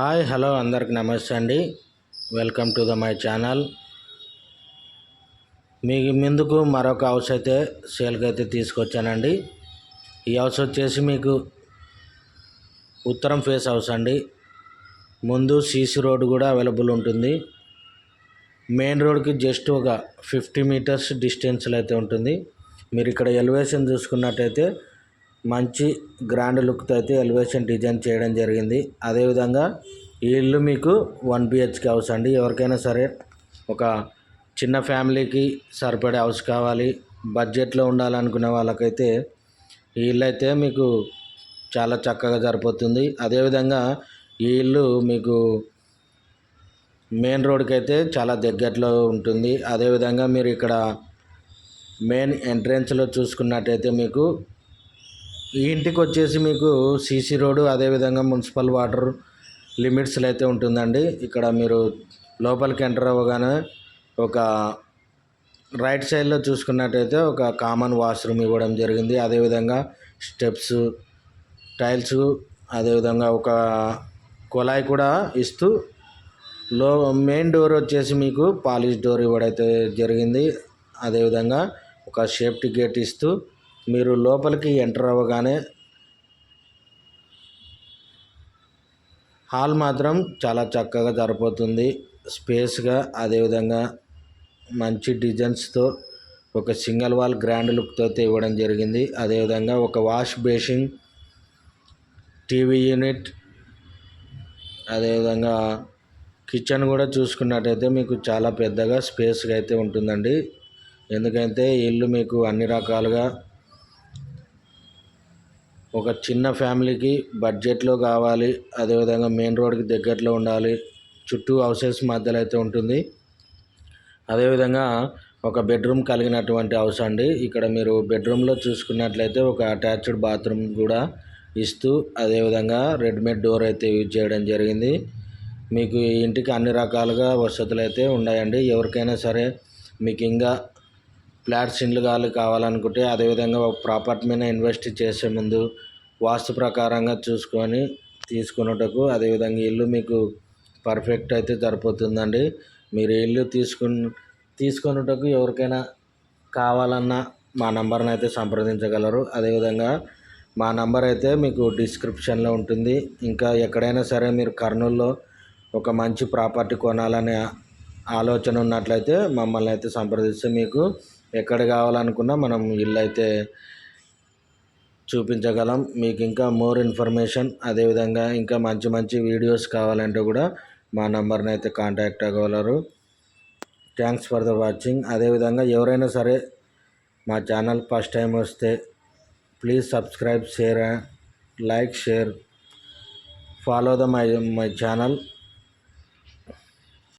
Hi hello అందరికి నమస్తే అండి. Welcome to the my channel. మీ ముందుకు మరొక హౌస్ అయితే సేల్కి అయితే తీసుకొచ్చానండి. ఈ హౌస్ వచ్చేసి మీకు ఉత్తరం ఫేస్ హౌస్ అండి. ముందు సీసీ రోడ్ కూడా అవైలబుల్ ఉంటుంది. మెయిన్ రోడ్కి జస్ట్ ఒక ఫిఫ్టీ మీటర్స్ డిస్టెన్స్లో అయితే ఉంటుంది. మీరు ఇక్కడ ఎలివేషన్ చూసుకున్నట్టయితే మంచి గ్రాండ్ లుక్తో అయితే ఎలివేషన్ డిజైన్ చేయడం జరిగింది. అదేవిధంగా ఈ ఇల్లు మీకు వన్ బిహెచ్కే హౌస్ అండి. ఎవరికైనా సరే ఒక చిన్న ఫ్యామిలీకి సరిపడే హౌస్ కావాలి బడ్జెట్లో ఉండాలనుకునే వాళ్ళకైతే ఈ ఇల్లు అయితే మీకు చాలా చక్కగా సరిపోతుంది. అదేవిధంగా ఈ ఇల్లు మీకు మెయిన్ రోడ్కి అయితే చాలా దగ్గరలో ఉంటుంది. అదేవిధంగా మీరు ఇక్కడ మెయిన్ ఎంట్రెన్స్లో చూసుకున్నట్టయితే మీకు ఈ ఇంటికి వచ్చేసి మీకు సీసీ రోడ్డు అదేవిధంగా మున్సిపల్ వాటర్ లిమిట్స్లో అయితే ఉంటుందండి. ఇక్కడ మీరు లోపలికి ఎంటర్ అవ్వగానే ఒక రైట్ సైడ్లో చూసుకున్నట్టయితే ఒక కామన్ వాష్రూమ్ ఇవ్వడం జరిగింది. అదేవిధంగా స్టెప్స్ టైల్స్ అదేవిధంగా ఒక కుళాయి కూడా ఇస్తూ లో మెయిన్ డోర్ వచ్చేసి మీకు పాలిష్ డోర్ ఇవ్వడైతే జరిగింది. అదేవిధంగా ఒక సేఫ్టీ గేట్ ఇస్తూ మీరు లోపలికి ఎంటర్ అవ్వగానే హాల్ మాత్రం చాలా చక్కగా సరిపోతుంది స్పేస్గా అదేవిధంగా మంచి డిజైన్స్తో ఒక సింగిల్ వాల్ గ్రాండ్ లుక్తో ఇవ్వడం జరిగింది. అదేవిధంగా ఒక వాష్ బేసిన్ టీవీ యూనిట్ అదేవిధంగా కిచెన్ కూడా చూసుకున్నట్టయితే మీకు చాలా పెద్దగా స్పేస్గా అయితే ఉంటుందండి. ఎందుకంటే ఇల్లు మీకు అన్ని రకాలుగా ఒక చిన్న ఫ్యామిలీకి బడ్జెట్లో కావాలి అదేవిధంగా మెయిన్ రోడ్కి దగ్గరలో ఉండాలి చుట్టూ హౌసెస్ మధ్యలో అయితే ఉంటుంది. అదేవిధంగా ఒక బెడ్రూమ్ కలిగినటువంటి హౌస్ అండి. ఇక్కడ మీరు బెడ్రూమ్లో చూసుకున్నట్లయితే ఒక అటాచ్డ్ బాత్రూమ్ కూడా ఇస్తూ అదేవిధంగా రెడీమేడ్ డోర్ అయితే యూజ్ చేయడం జరిగింది. మీకు ఈ ఇంటికి అన్ని రకాలుగా వసతులు అయితే ఉన్నాయండి. ఎవరికైనా సరే మీకు ఇంకా ఫ్లాట్స్ ఇండ్లు కావాలి కావాలనుకుంటే అదేవిధంగా ఒక ప్రాపర్టీ మీద ఇన్వెస్ట్ చేసే ముందు వాస్తు ప్రకారంగా చూసుకొని తీసుకున్నటకు అదేవిధంగా ఇల్లు మీకు పర్ఫెక్ట్ అయితే సరిపోతుందండి. మీరు ఇల్లు తీసుకుని తీసుకున్నటకు ఎవరికైనా కావాలన్నా మా నంబర్ని అయితే సంప్రదించగలరు. అదేవిధంగా మా నంబర్ అయితే మీకు డిస్క్రిప్షన్లో ఉంటుంది. ఇంకా ఎక్కడైనా సరే మీరు కర్నూలులో ఒక మంచి ప్రాపర్టీ కొనాలనే ఆలోచన ఉన్నట్లయితే మమ్మల్ని అయితే సంప్రదిస్తే మీకు ఎక్కడ కావాలనుకున్నా మనం ఇల్లు అయితే చూపించగలం. మీకు ఇంకా మోర్ ఇన్ఫర్మేషన్ అదేవిధంగా ఇంకా మంచి మంచి వీడియోస్ కావాలంటే కూడా మా నెంబర్ని అయితే కాంటాక్ట్ అవ్వగలరు. థ్యాంక్స్ ఫర్ ద వాచింగ్ అదేవిధంగా ఎవరైనా సరే మా ఛానల్ ఫస్ట్ టైం వస్తే please subscribe share like share. Follow the my my channel